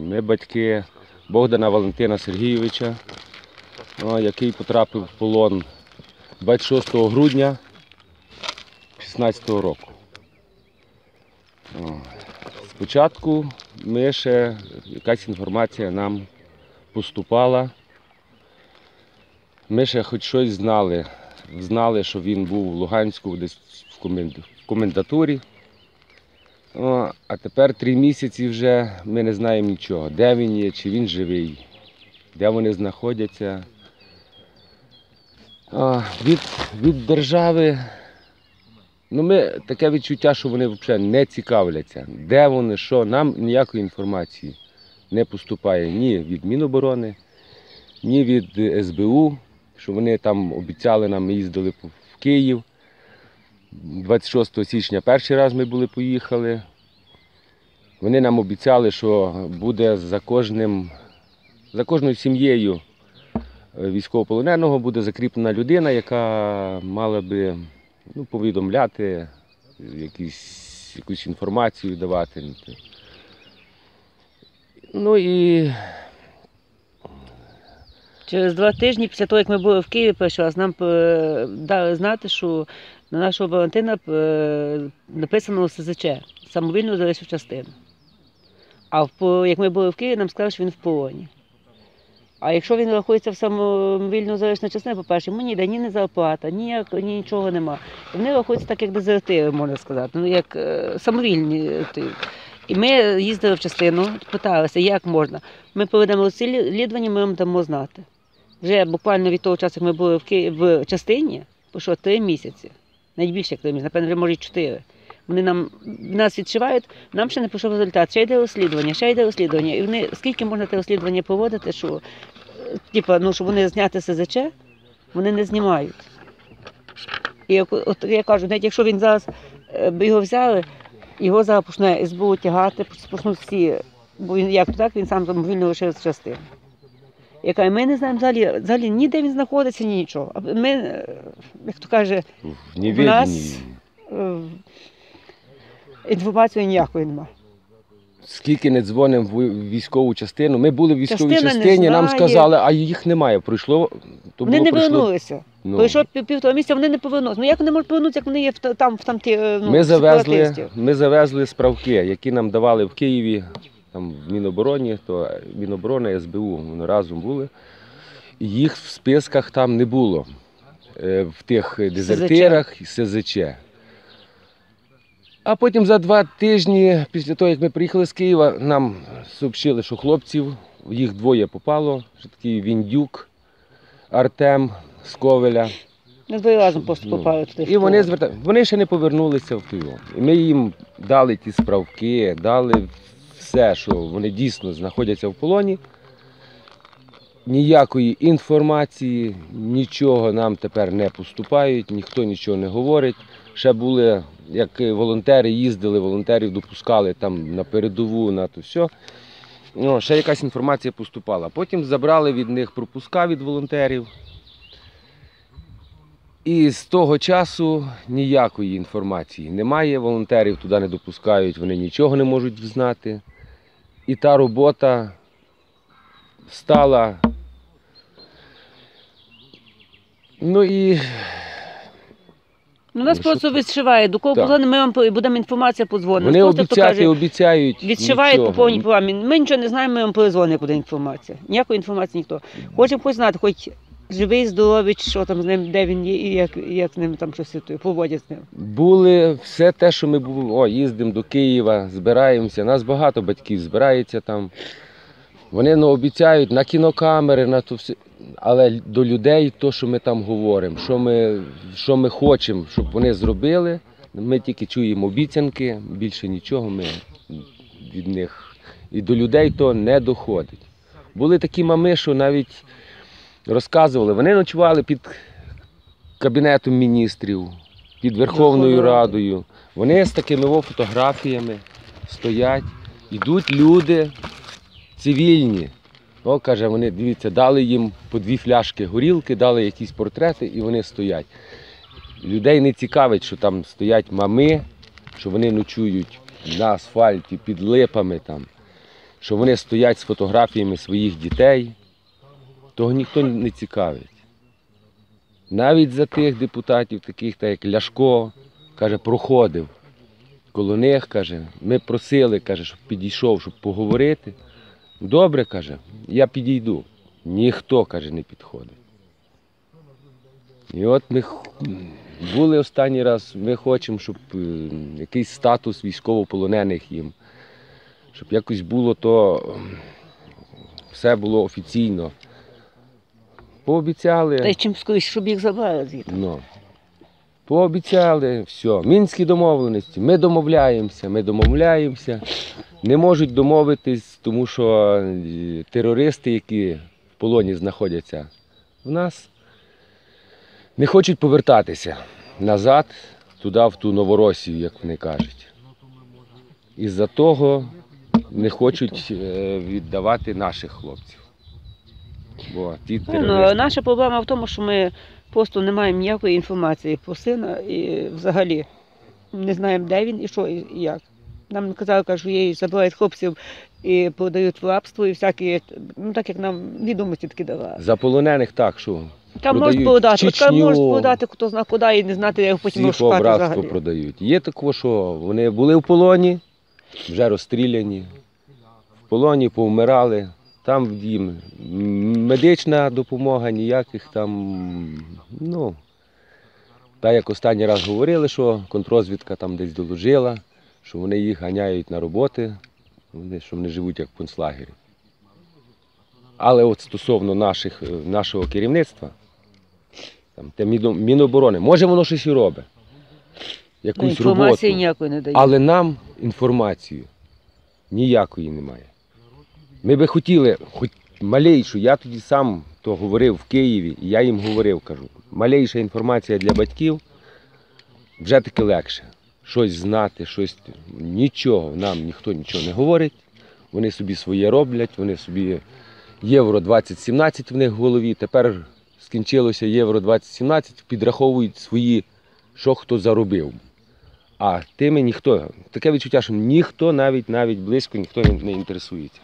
Ми батьки Богдана Валентина Сергійовича, який потрапив в полон 26 грудня 2016 року. Спочатку ми ще якась інформація нам поступала. Ми ще хоч щось знали. Знали, що він був в Луганську десь в комендатурі. О, а тепер три місяці вже ми не знаємо нічого, де він є, чи він живий, де вони знаходяться. О, від, від держави ну ми, таке відчуття, що вони взагалі не цікавляться, де вони, що. Нам ніякої інформації не поступає ні від Міноборони, ні від е, СБУ, що вони там обіцяли нам, ми їздили в Київ. 26 січня перший раз ми були поїхали. Вони нам обіцяли, що буде за кожним, за кожною сім'єю е, військовополоненого буде закріплена людина, яка мала би ну, повідомляти, якісь, якусь інформацію давати. Ну і Через два тижні після того, як ми були в Києві перший нам е, дали знати, що на нашого Валентина е, написано СЗЧ самовільно залишив частину. А як ми були в Києві, нам сказали, що він в полоні. А якщо він рахується в самовільно залишну частину, по-перше, йому ніде ні не зарплата, ніяк, ні нічого нема. Вони рахуються так, як дезертири, можна сказати, ну як е, самовільні. І ми їздили в частину, питалися, як можна. Ми проведемо розслідування, ми вам дамо знати. Вже буквально від того часу, як ми були в, Ки... в частині, пройшло три місяці. Найбільше як три місяці, напевно, вже може чотири. Вони нам нас відшивають, нам ще не пройшов результат. Ще йде розслідування, ще йде розслідування. І вони скільки можна те розслідування проводити, що типа, ну, щоб вони зняти СЗЧ, вони не знімають. І як- от я кажу, навіть якщо він зараз е, його взяли, його зараз почне СБУ тягати, почнуть всі, бо він як так, він сам самовільно лишив з частини. Яка ми не знаємо взагалі, взагалі ніде він знаходиться, ні нічого. Ми, е, як то каже, в нас- е, інформації ніякої немає. Скільки не дзвонимо в військову частину. Ми були в військовій Частина не частині, нам знає. сказали, а їх немає. Пройшло, то Вони було не пройшло. повернулися. Ну, Пройшло пів- півтора місяця, вони не повернулися. Ну як вони можуть повернутися, як вони є в та- там, в там ті, е, ну, ми, завезли, сепаратистів? ми завезли справки, які нам давали в Києві, там в Мінобороні, то Міноборони, СБУ, вони разом були. Їх в списках там не було. е, В тих дезертирах і СЗЧ. А потім за два тижні, після того, як ми приїхали з Києва, нам сообщили, що хлопців, їх двоє попало, що такий Віндюк, Артем з Ковеля. Не двоє разом просто Ну, попали туди. І вони полон. зверта... вони ще не повернулися в Київ. І ми їм дали ті справки, дали все, що вони дійсно знаходяться в полоні. Ніякої інформації, нічого нам тепер не поступають, ніхто нічого не говорить. Ще були, як волонтери їздили, волонтерів допускали там на передову, на то все. Ну, ще якась інформація поступала. Потім забрали від них пропуска від волонтерів. І з того часу ніякої інформації немає. Волонтерів туди не допускають, вони нічого не можуть знати. І та робота стала. Ну і Ну, нас Ну, просто що відшивають. До кого Так. позвонимо, ми вам по- будемо інформація подзвонимо. вони Просто, хто обіцяти каже, обіцяють. Відшивають по нічого. повній програмі. Ми нічого не знаємо, ми вам перезвонимо, буде інформація. Ніякої інформації ніхто. Хочемо хоч знати, хоч живий, здоровий, що там з ним, де він є, і як, як з ним там щось то, поводять з ним. Були все те, що ми були, о, їздимо до Києва, збираємося. Нас багато батьків збирається там. Вони ну, обіцяють на кінокамери, на то все. Але до людей, то, що ми там говоримо, що ми, що ми хочемо, щоб вони зробили, ми тільки чуємо обіцянки, більше нічого ми від них. І до людей то не доходить. Були такі мами, що навіть розказували, вони ночували під Кабінетом міністрів, під Верховною Радою. Вони з такими фотографіями стоять, йдуть люди цивільні. О, каже, вони, дивіться, дали їм по дві фляшки горілки, дали якісь портрети і вони стоять. Людей не цікавить, що там стоять мами, що вони ночують на асфальті під липами там. що вони стоять з фотографіями своїх дітей, того ніхто не цікавить. Навіть за тих депутатів, таких так як Ляшко, каже, проходив коло них, каже, ми просили, каже, щоб підійшов, щоб поговорити. Добре, каже, я підійду. Ніхто, каже, не підходить. І от ми були останній раз, ми хочемо, щоб е, якийсь статус військовополонених їм, щоб якось було то ем, все було офіційно. Пообіцяли. Та й чим скоріше, щоб їх забрали звідти. Ну, пообіцяли, все. Мінські домовленості. Ми домовляємося, ми домовляємося. Не можуть домовитись, тому що е, терористи, які в полоні знаходяться в нас, не хочуть повертатися назад, туди, в ту Новоросію, як вони кажуть. Із-за того не хочуть е, віддавати наших хлопців. Бо ті Ну, наша проблема в тому, що ми просто не маємо ніякої інформації про сина і взагалі не знаємо, де він і що і як. Нам казали, що її забирають хлопців і продають в рабство і всякі, ну так як нам відомості такі давали. Заполонених так, що Там можуть продати, от Чечню. можуть продати, хто зна куди і не знати, як потім його шукати взагалі. продають. Є таке, що вони були в полоні, вже розстріляні, в полоні повмирали. Там їм медична допомога, ніяких там, ну, так як останній раз говорили, що контрозвідка там десь доложила, що вони їх ганяють на роботи, вони, що вони живуть як в концлагері. Але от стосовно наших, е, нашого керівництва, там, те Міноборони, може воно щось і робить. Ну, Якусь роботу. ніякої не дають. Але нам інформацію ніякої немає. Ми би хотіли, хоч малейшу, я тоді сам то говорив в Києві, і я їм говорив, кажу, малейша інформація для батьків вже таки легше. Щось знати, щось. Нічого, нам ніхто нічого не говорить. Вони собі своє роблять, вони собі Євро 2017 в них в голові. Тепер скінчилося Євро 2017, підраховують свої, що хто заробив. А тими ніхто. Таке відчуття, що ніхто навіть навіть близько ніхто не, не інтересується.